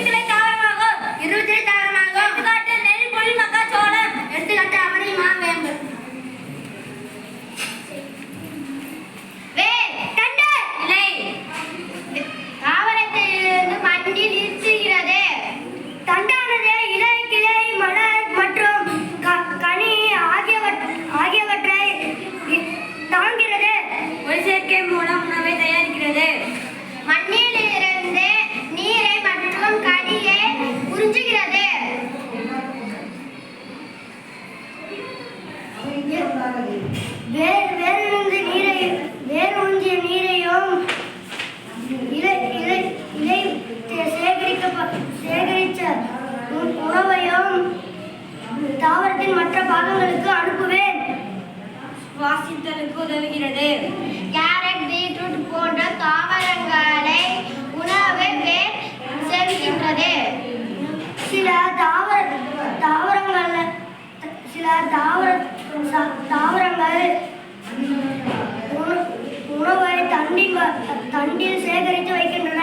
இருபத்திலே தாவரமாகும் இருபத்திலே நெல் புல் மக்காச்சோளம் எடுத்துக்காட்டு அவரை மாவேம்பு வேர் தண்டு இலை தாவரத்திலிருந்து வேர் வேரிலிருந்து நீரை வேர் உறிஞ்சிய நீரையும் இலை இலை இலை சேகரிக்க சேகரித்த உ- உணவையும் தாவரத்தின் மற்ற பாகங்களுக்கு அனுப்புவேன். தண்டில் சேகரித்து வைக்கின்றன